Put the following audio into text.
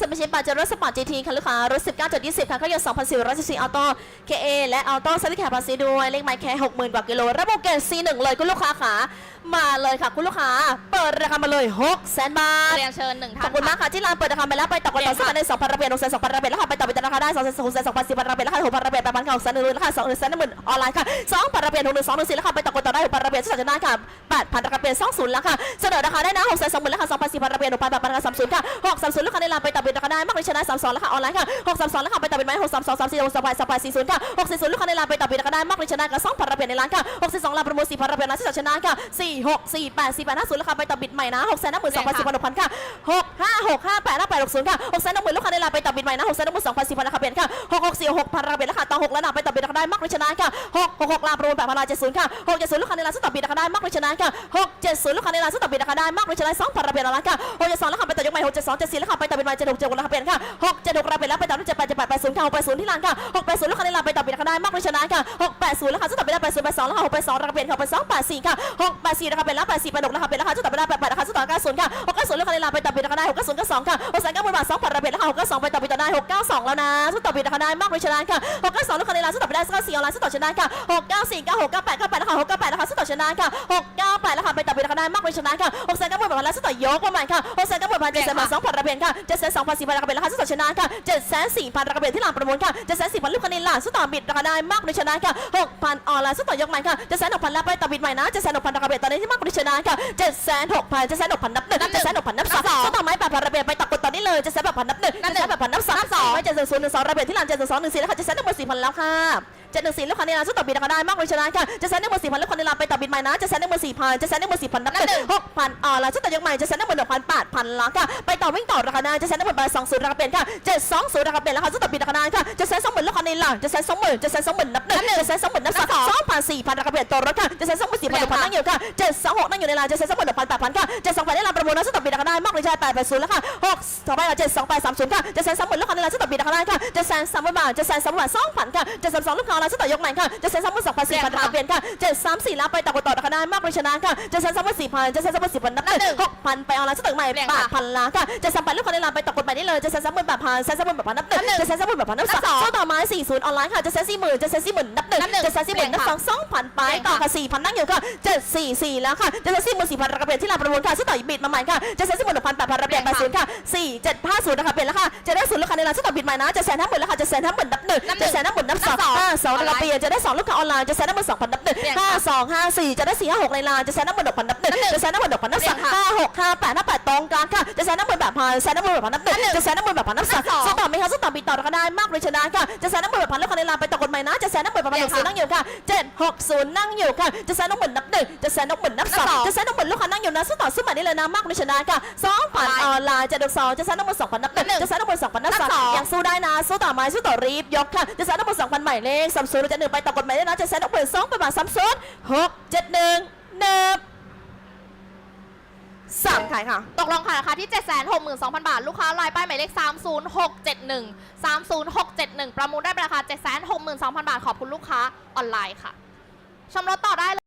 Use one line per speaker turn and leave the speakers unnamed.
สมาชิกปาเจโร่สปอร์ตจีทีค่ะลูกค้ารถ19.20ค่ะเครื่องยนต์2,414ออโต้ KA และออโต้สวิตช์แคร์ภาษีด้วยเลขไมค์แค่60,000 กว่ากิโล ระบบเกรด C1 เลยคุณลูกค้าขามาเลยค่ะคุณลูกค้า เปิดราคามาเลย6แสนบาท
เรียนเชิญหนึ่ง
ข
ท่า
อนบคุณมากค่ะที่ร้านเปิดราคาไปแล้วไปต่อกันต่อสักในสองพันระเบียนหกแสนสองพันระเบียนแล้วค่ะไปต่อไปต่อราคาได้สองแสนสองแสนสองพันสี่พันระเบียนแล้วค่ะหกพันระเบียนแปดพันเก้าแสนหนึ่งราคาสองแสนหนึ่งหมื่นออนไลน์ค่ะสองพันระเบียนหกหนึ่งสองหนึ่งสี่ราคาไปต่อกันต่อได้หกพันระเบียนสักจะได้ค่ะแปดพันระเบียนสองศูนย์ราคาเสนอราคาได้นะหกแสนสองหมื่นราคาสองพันสี่พันระเบียนหกพันแปดพันราคาสามศูนย์ค่ะหกสามศูนย์ราคาในร้านไปต่อไปราคาได้มากเลยชนะสามสองราคาออนไลน์ค่ะหกสามสองราคาไปต่อเป็นไหมหกสามสองสามสี่หกสามแปดสามแปดสี่ศูนย์ค่ะหกสี่ศูนย์ราคาในร้านไปต่อไปราคาได้มากเลยชนะกับสองพันระเบียนในร้านค่ะหกสี่สองร้านประมูลสี่พันระเบียนร้านที่ชนะค่ะสี่หกสี่แปดสี่แปดห้าศูนย์ราคาไปต่อบิดใหม่นะหกแสนห้าหมื่นสองพันสี่พันหกพันค่ะหกห้าหกห้าแปดห้าแปดหกศูนย์ค่ะหกแสนหนึ่งหมื่นลูกค้าในร้านไปต่อบิดใหม่นะหกแสนหนึ่งหมื่นสองพันสี่พันราคาเปลี่ยนค่ะหกหกสี่หกพันราคาเปลี่ยนราคาต่อหกแล้วนะไปต่อบิดราคาได้มากเลยชนะค่ะหกหกหกลาประมูลแปดพันลาเจ็ดศูนย์ค่ะหกเจ็ดศูนย์ลูกค้าในร้านสต่อบิดราคาได้มากเลยชนะค่ะหกเจ็ดศูนย์ลูกค้าในร้านสต่อบิดราคาได้มากเลยชนะสองพันราเปลี่ยนร้านค่ะหกเจ็ดสองราคาไปต่อยกใหม่หกเจ็ดสองเจ็ดสี่ราคาไปต่อบิดใหม่เจ็ดหกเจ็ดหกราคาเปลี่ยนค่ะหกเจ็ดหกราคาเปลี่ยนแล้วไปต่อที่เจ็ดแปดเจ็ดแปดแปดศูนย์ค่ะหกแปดศูนย์ที่ร้านค่ะหกแปดศูนย์ลูกค้าในร้านไปต่อบิดราคาได้มากเลยชนะค่ะหกแปดศูนย์ราคาสต่อบิดได้แปดศูนย์แปดสองราคาหกแปดสองราคาเปลี่ยนค่ะแปดสองแปดสี่ค่ะหกแปดสี่ราคาเปลี่ยนแล้วแปดสี่แปดหกราคาเปลี่ยนราคาสต่อบิดได้แปดแปดราคาสต่อเก้าศูนย์ค่ะหกเก้าศูนย์ลูกค้าในร้านไปต่อบิดราคาได้หกเก้าศูนย์ก้าสองค่ะหกแสนเก้าหมื่นบาทสองพันราคาเปลี่ยนราคาหกเก้าสองไปต่อบิดต่อได้หกเก้าสองแล้วนะสต่อบิดราคาได้มากเลยชนะค่ะหกเก้าสองลูกค้าในร้านสต่อบิดได้เก้าสี่ออนไลน์สต่อชนะค่ะหกเก้าสี่เก้าหกเก้าแปดเก้าแปดราคาหกเก้าแปดราคาสต่อชนะค่ะหกเก้าแปดราคาไปต่อบิดราคาได้มากเลยชนะค่ะหกแสนเก้าหมื่นบาทแล้วสต่อยกประมาณค่ะหกแสนเก้าหมื่นบาทเจ็ดแสนบาทสองพันราคาเปลี่ยนค่ะเจ็ดแสนสองพันสี่พันราคาเปลี่ยนราคาสต่อชนะค่ะเจ็ดแสนสี่พันราคาเปลี่ยนที่ร้านประมูลค่ะเจ็ดแสนสี่พันลูกค้าในร้านสต่อบิดราคาได้มากเลยชนะค่ะหกพันออนไลน์สต่อยกใหม่ค่ะเจ็ดแสนหกพันแล้วไปต่อบิดใหม่นะเจ็ดแสนหกพันราคาเปลี่ยนตอนนี้ที่มากเลยชนะค่ะเจ็ดแสนหกพันเจ็ดแสนหกพันนับหนึ่งเจ็ดแสนหกพันนับสองสต่อไม้แปดพันราคาเปลี่ยนไปต่อกดตอนนี้เลยเจ็ดแสนแปดพันนับหนึ่งามสองไม่เจ็ดแสนศูนย์หนึ่งสองราคาเปลี่ยนที่ร้านเจ็ดแสนสองหนึ่งสี่แล้วค่ะเจ็ดแสนหนึ่งหมื่นสี่พันแล้วค่ะเจ็ดหนึ่งสี่ลูกค้าในร้านสต่อบิดราคาได้มากเลยชนะค่ะเจ็ดแสนหนึ่งหมื่นสี่พันลูกค้าในร้านไปต่อบิดใหม่นะเจ็ดแสนหนึ่งหมื่นสี่พันเจ็ดแสนหนึ่งหมื่นสี่พันนับหนึ่งหกพันออนไลน์สต่อยกใหม่เจ็ดแสนหนึ่งหมื่นหกพันแปดพันแล้วค่ะไปต่อวิ่งต่อราคาหน้าเจ็ดแสนหนึ่งหมื่นแปดสองศูนย์ราคาเปลี่ยนค่ะเจ็ดสองศูนย์ราคาเปลี่ยนราคาสต่อบิดราคาหน้าค่ะเจ็ดแสนสองหมื่นลูกค้าในร้านเจ็ดแสนสองหมื่นเจ็ดแสนสองหมื่นนับหนึ่งเจ็ดแสนสองหมื่นนับสองสอง พันสี่พันราคาเปลี่ยนตัวรถค่ะเจ็ดแสนสองหมื่นสี่พันหกพันนั่งอยู่ค่ะเจ็ดสองหกนั่งอยู่ในร้านเจ็ดแสนสองหมื่นหกพันแปดพันค่ะเจ็ดสองพันในร้านประมูลนะสต่อบิดราคาได้มากเลยใช่แปดแปดศูนย์แล้วค่ะหกต่อไปเจ็ดสองแปดสามศูนย์ค่ะเจ็ดแสนสองหมื่นลูกค้าในร้านสต่อบิดราคาได้ค่ะเจ็ดแสนสามหมื่นบาทเจ็ดแสนสามหมื่นบาทสองพันค่ะเจ็ดแสนสองลูกค้าในร้านสต่อยกใหม่ค่ะเจ็ดแสนสามหมื่นสองพันสี่พันราคาเปลี่ยนค่ะเจ็ดสามสี่แล้วไปต่อกดต่อราคาได้มากเลยชนะค่ะเจ็ดแสนสามหมื่นสี่พันเจ็ดแสนสามหมื่นสี่พันนับหนึ่งหกพันไปเอาร้านสต่อใหม่แปดพันล้านค่ะเจ็ดสามพันลูกค้าในร้านไปต่อกดใหม่ได้เลยเจ็ดแสนสามหมื่นแปดพันเจ็ดแสนสามหมื่นแปดพันนับหนึ่งเจ็ดแสนสามหมื่นแปดพันนับสองต่อมาสี่ศูนย์ออนไลน์ค่ะเจ็ดแสนสี่หมื่นเจ็ดแสนสี่หมื่นนับหนึ่งเจ็ดแสนสี่หมื่นนับสองสองพันไปต่อค่ะสี่พันนั่งอยู่ค่ะเจ็ดสี่สี่แล้วค่ะเจ็ดแสนสี่หมื่นสี่พันราคาเปลี่ยนที่ร้านประมูลค่ะสต่อบิดมาใหม่ค่ะเจ็ดแสนสี่หมื่นหกพันแปดพันราคาเปลี่ยนแปดศูนย์ค่ะสี่เจ็ดห้าศูนย์ราคาเปลี่ยนแล้วค่ะเจ็ดได้ศูนย์ลูกค้าในร้านสต่อบิดใหม่นะเจ็ดแสนห้าหมื่นแล้วค่ะเจ็ดแสนห้าหมื่นนับหนึ่งเจ็ดแสนห้าหมื่นนับสองห้าสองราคาเปลี่ยนจะได้สองลูกค้าออนไลน์เจ็ดแสนห้าหมื่นสองพันนับหนึ่งห้าสองห้าสี่จะได้สี่ห้าหกในร้านเจ็ดแสนห้าหมื่นหกพันนับหนึ่งเจ็ดแสนห้าหมื่นหกพันนับสองห้าหกห้าแปดห้าแปดตรงกลางค่ะเจ็ดแสนห้าหมื่นแบบพันแสนห้าหมื่นแบบพันนับหนึ่งเจ็ดแสนห้าหมื่นแบบพันนับสองสต่อไหมคะสต่อบิดต่อราคาได้มากเลยชนะค่ะเจ็ดแสนห้าหมื่นแบบพันลูกค้าในร้านไปต่อกฎ หมายนะเจ็ดแสนห้าหมื่นแบบพันหกศูนย์นั่งอยู่ค่ะเจ็ดหกศูนย์นั่งอยู่ค่ะเจ็ดแสนห้าหมื่นนับหนึ่งเจ็ดแสนห้าหมื่นนับสองเจ็ดแสนห้าหมื่นลูกค้านั่งอยู่นะสต่อซื้อใหม่ได้เลยนะมากเลยชนะค่ะสองพันออนไลน์เจ็ดดอกสองเจ็ดแสนห้าหมื่นสองพันนับหนึ่งเจ็ดแสนห้าหมื่นสองพันนับสองยังสู้ได้นะสู้ต่อไม้สู้ต่อรีบยกค่ะเจ็ดแสนห้าหมื่นสองพันใหม่เลขสามศูนย์เราจะหนึ่งไปต่อกฎหมายได้นะเจ็ดแสนห้าหมื่นสองประมาณสามศูนย์หกเจ็ดหนึ่งหนึ่ง สามขายค่ะ
ตกลงค่ะราคาที่ 762,000 บาท ลูกค้ารายป้ายหมายเลข 30671 30671 ประมูลได้ราคา 762,000 บาท ขอบคุณลูกค้าออนไลน์ค่ะชมรถต่อได้เลย